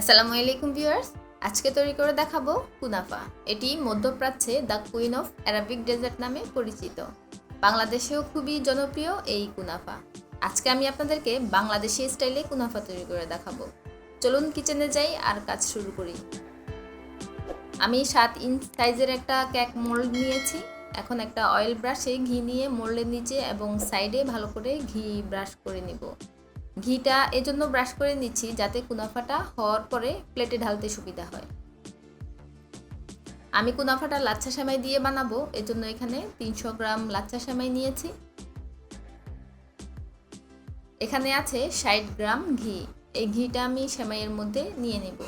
আসসালামু আলাইকুম ভিউয়ার্স। আজকে তৈরি করে দেখাবো কুনাফা। এটি মধ্যপ্রাচ্যে the queen of Arabic desert নামে পরিচিত। বাংলাদেশেও খুবই জনপ্রিয় এই কুনাফা। আজকে আমি আপনাদেরকে বাংলাদেশি স্টাইলে কুনাফা তৈরি করে দেখাবো। চলুন কিচেনে যাই আর কাজ শুরু করি। আমি সাত ইঞ্চ সাইজের একটা কেক মোল্ড নিয়েছি। এখন একটা অয়েল ব্রাশে ঘি নিয়ে মোল্ডের নিচে এবং সাইডে ভালো করে ঘি ব্রাশ করে নিব। ঘিটা এজন্য ব্রাশ করে নিচ্ছি যাতে কুনাফাটা হওয়ার পরে প্লেটে ঢালতে সুবিধা হয়। আমি কুনাফাটা লাচ্ছা সেমাই দিয়ে বানাবো, এজন্য এখানে তিনশো গ্রাম লাচ্ছা সেমাই নিয়েছি। এখানে আছে ষাট গ্রাম ঘি। এই ঘিটা আমি সেমাইয়ের মধ্যে নিয়ে নেব।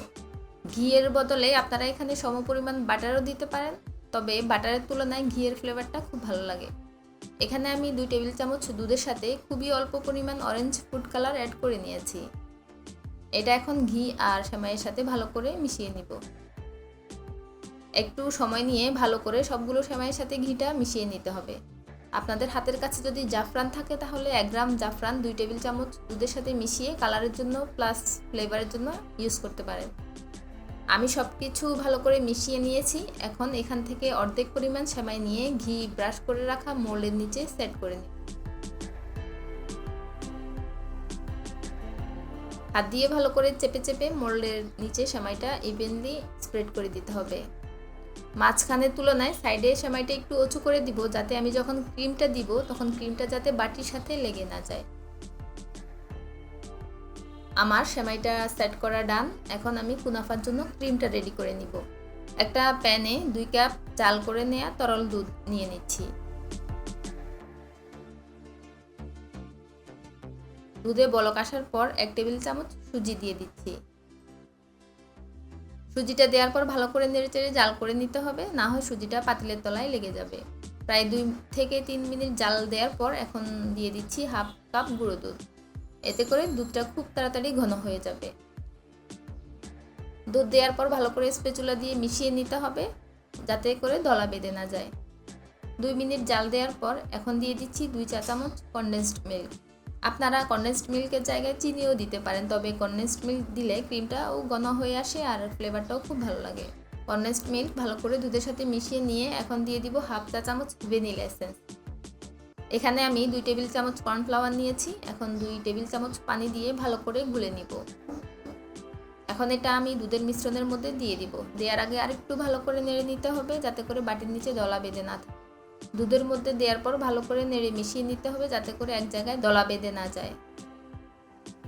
ঘিয়ের বদলে আপনারা এখানে সমপরিমাণ বাটারও দিতে পারেন, তবে বাটারের তুলনায় ঘিয়ের ফ্লেভারটা খুব ভালো লাগে। এখানে আমি দুই টেবিল চামচ দুধের সাথে খুবই অল্প পরিমাণ অরেঞ্জ ফুড কালার অ্যাড করে নিয়েছি। এটা এখন ঘি আর সেমাইয়ের সাথে ভালো করে মিশিয়ে নিব। একটু সময় নিয়ে ভালো করে সবগুলো সেমাইয়ের সাথে ঘিটা মিশিয়ে নিতে হবে। আপনাদের হাতের কাছে যদি জাফরান থাকে তাহলে এক গ্রাম জাফরান দুই টেবিল চামচ দুধের সাথে মিশিয়ে কালারের জন্য প্লাস ফ্লেভারের জন্য ইউজ করতে পারেন। আমি সব কিছু ভালো করে মিশিয়ে নিয়েছি। এখন এখান থেকে অর্ধেক পরিমাণ সেমাই নিয়ে ঘি ব্রাশ করে রাখা মোল্ডের নিচে সেট করে নিই। হাত দিয়ে ভালো করে চেপে চেপে মোল্ডের নিচে সেমাইটা ইভেনলি স্প্রেড করে দিতে হবে। মাঝখানের তুলনায় সাইডে সেমাইটা একটু উঁচু করে দিব, যাতে আমি যখন ক্রিমটা দিব, তখন ক্রিমটা যাতে বাটির সাথে লেগে না যায়। আমার সেমাইটা সেট করা ডান, এখন আমি কুনাফার জন্য ক্রিমটা রেডি করে নিব। একটা প্যানে দুই কাপ চাল করে নেওয়া তরল দুধ নিয়ে নিচ্ছি। দুধে বলক আসার পর এক টেবিল চামচ সুজি দিয়ে দিচ্ছি। সুজিটা দেওয়ার পর ভালো করে নেড়ে চেড়ে জাল করে নিতে হবে, না হয় সুজিটা পাতিলের তলায় লেগে যাবে। প্রায় দুই থেকে তিন মিনিট জাল দেওয়ার পর এখন দিয়ে দিচ্ছি হাফ কাপ গুঁড়ো দুধ। এতে করে দুধটা খুব তাড়াতাড়ি ঘন হয়ে যাবে। দুধ দেওয়ার পর ভালো করে স্পেচুলা দিয়ে মিশিয়ে নিতে হবে, যাতে করে দলা বেঁধে না যায়। দুই মিনিট জাল দেওয়ার পর এখন দিয়ে দিচ্ছি দুই চা চামচ কনডেন্সড মিল্ক আপনারা কনডেন্সড মিল্কের জায়গায় চিনিও দিতে পারেন, তবে কনডেন্সড মিল্ক দিলে ক্রিমটাও ঘন হয়ে আসে আর ফ্লেভারটাও খুব ভালো লাগে। কনডেন্সড মিল্ক ভালো করে দুধের সাথে মিশিয়ে নিয়ে এখন দিয়ে দিব হাফ চা চামচ ভ্যানিলা এসেন্স এখানে আমি দুই টেবিল চামচ কর্নফ্লাওয়ার নিয়েছি। এখন দুই টেবিল চামচ পানি দিয়ে ভালো করে গুলে নিব। এখন এটা আমি দুধের মিশ্রণের মধ্যে দিয়ে দিব। দেওয়ার আগে আরেকটু ভালো করে নেড়ে নিতে হবে যাতে করে বাটির নিচে দলা বেঁধে না থাকে দুধের মধ্যে দেওয়ার পর ভালো করে নেড়ে মিশিয়ে নিতে হবে যাতে করে এক জায়গায় দলা বেঁধে না যায়।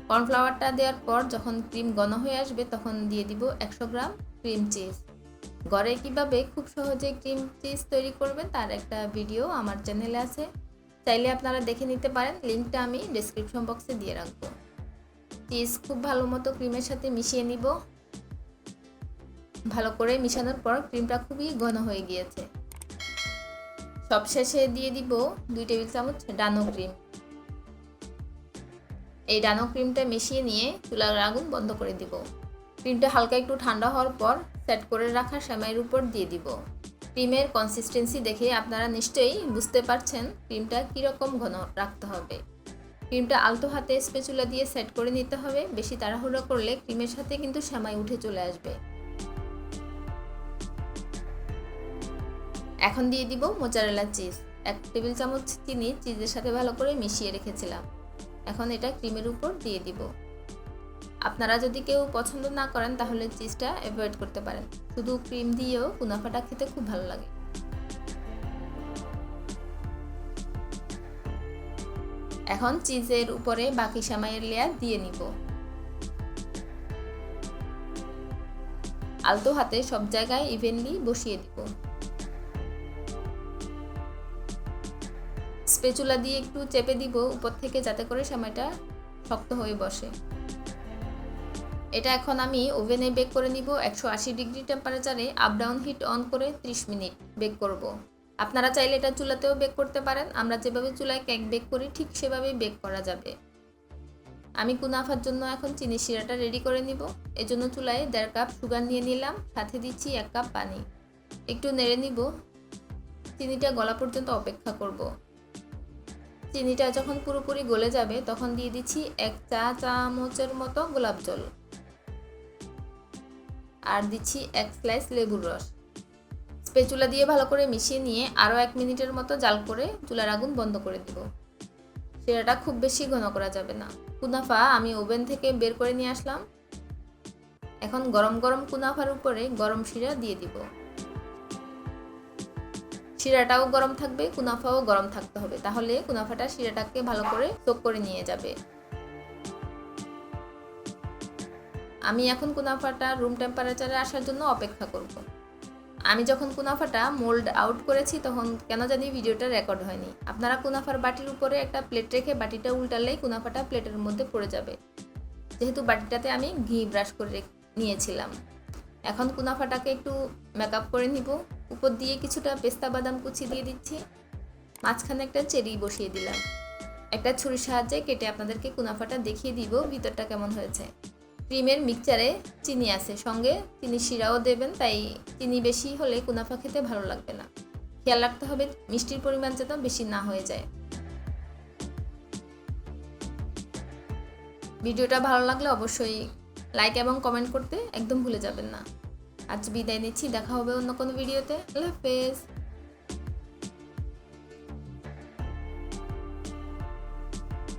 কর্নফ্লাওয়ারটা দেওয়ার পর যখন ক্রিম ঘন হয়ে আসবে তখন দিয়ে দিব একশো গ্রাম ক্রিম চিজ। ঘরে কীভাবে খুব সহজে ক্রিম চিজ তৈরি করবেন তার একটা ভিডিও আমার চ্যানেলে আছে। চাইলে আপনারা দেখে নিতে পারেন, লিঙ্কটা আমি ডিসক্রিপশন বক্সে দিয়ে রাখব। চিজ খুব ভালো মতো ক্রিমের সাথে মিশিয়ে নিব। ভালো করে মিশানোর পর ক্রিমটা খুবই ঘন হয়ে গিয়েছে। সবশেষে দিয়ে দিব দুই টেবিল চামচ ডানো ক্রিম এই ডানো ক্রিমটা মিশিয়ে নিয়ে চুলার আগুন বন্ধ করে দিব। ক্রিমটা হালকা একটু ঠান্ডা হওয়ার পর সেট করে রাখা সেমাইয়ের উপর দিয়ে দিব। ক্রিমের কনসিস্টেন্সি দেখে আপনারা নিশ্চয়ই বুঝতে পারছেন ক্রিমটা কীরকম ঘন রাখতে হবে। ক্রিমটা আলতো হাতে স্পেচুলা দিয়ে সেট করে নিতে হবে, বেশি তাড়াহুড়ো করলে ক্রিমের সাথে কিন্তু সেমাই উঠে চলে আসবে। এখন দিয়ে দিব মোচারেলা চিজ এক টেবিল চামচ চিনি চিজের সাথে ভালো করে মিশিয়ে রেখেছিলাম। এখন এটা ক্রিমের উপর দিয়ে দিব। আপনারা যদি কেউ পছন্দ না করেন, তাহলে চিজটা অ্যাভয়েড করতে পারেন। শুধু ক্রিম দিয়েও কুনাফাটা খেতে খুব ভালো লাগে। এখন চিজের উপরে বাকি সামাইয়ের লেয়ার দিয়ে নিব। আলতো হাতে সব জায়গায় ইভেনলি বসিয়ে দিব। স্পেচুলা দিয়ে একটু চেপে দিব, উপর থেকে যাতে করে সময়টা শক্ত হয়ে বসে। এটা এখন আমি ওভেনে বেক করে নিব। একশো আশি ডিগ্রি টেম্পারেচারে আপ ডাউন হিট অন করে 30 মিনিট বেক করব। আপনারা চাইলে এটা চুলাতেও বেক করতে পারেন। আমরা যেভাবে চুলায় কেক বেক করি ঠিক সেভাবেই বেক করা যাবে। আমি কুনাফার জন্য এখন চিনি শিরাটা রেডি করে নিব। এজন্য চুলায় দেড় কাপ সুগার নিয়ে নিলাম। সাথে দিচ্ছি এক কাপ পানি। একটু নেড়ে নিব। চিনিটা গলা পর্যন্ত অপেক্ষা করব। চিনিটা যখন পুরোপুরি গলে যাবে তখন দিয়ে দিচ্ছি এক চা চামচের মতো গোলাপ জল। আর দিচ্ছি এক স্লাইস লেবুর রস। স্পেচুলা দিয়ে ভালো করে মিশিয়ে নিয়ে আরও এক মিনিটের মতো জাল করে চুলার আগুন বন্ধ করে দিব। শিরাটা খুব বেশি ঘন করা যাবে না। কুনাফা আমি ওভেন থেকে বের করে নিয়ে আসলাম। এখন গরম গরম কুনাফার উপরে গরম শিরা দিয়ে দিব। শিরাটাও গরম থাকবে, কুনাফাও গরম থাকতে হবে। তাহলে কুনাফাটা শিরাটাকে ভালো করে চোখ করে নিয়ে যাবে। আমি এখন কুনাফাটা রুম টেম্পারেচারে আসার জন্য অপেক্ষা করব। আমি যখন কুনাফাটা মোল্ড আউট করেছি তখন কেন জানি ভিডিওটা রেকর্ড হয়নি। আপনারা কুনাফার বাটির উপরে একটা প্লেট রেখে বাটিটা উল্টালেই কুনাফাটা প্লেটের মধ্যে পড়ে যাবে। যেহেতু বাটিটাতে আমি ঘি ব্রাশ করে নিয়েছিলাম। এখন কুনাফাটাকে একটু মেকআপ করে নিব। উপর দিয়ে কিছুটা পেস্তা বাদাম কুচি দিয়ে দিচ্ছি। মাঝখানে একটা চেরি বসিয়ে দিলাম। একটা ছুরির সাহায্যে কেটে আপনাদেরকে কুনাফাটা দেখিয়ে দিব ভিতরটা কেমন হয়েছে। ক্রিমের মিক্সচারে চিনি আছে। সঙ্গে চিনি শিরাও দেবেন, তাই চিনি বেশি হলে কুনাফা খেতে ভালো লাগবে না। খেয়াল রাখতে হবে, মিষ্টির পরিমাণ যেন বেশি না হয়ে যায়। ভিডিওটা ভালো লাগলে অবশ্যই লাইক এবং কমেন্ট করতে একদম ভুলে যাবেন না। আজ বিদায় নিচ্ছি, দেখা হবে অন্য কোনো ভিডিওতে। আল্লাহ হাফেজ।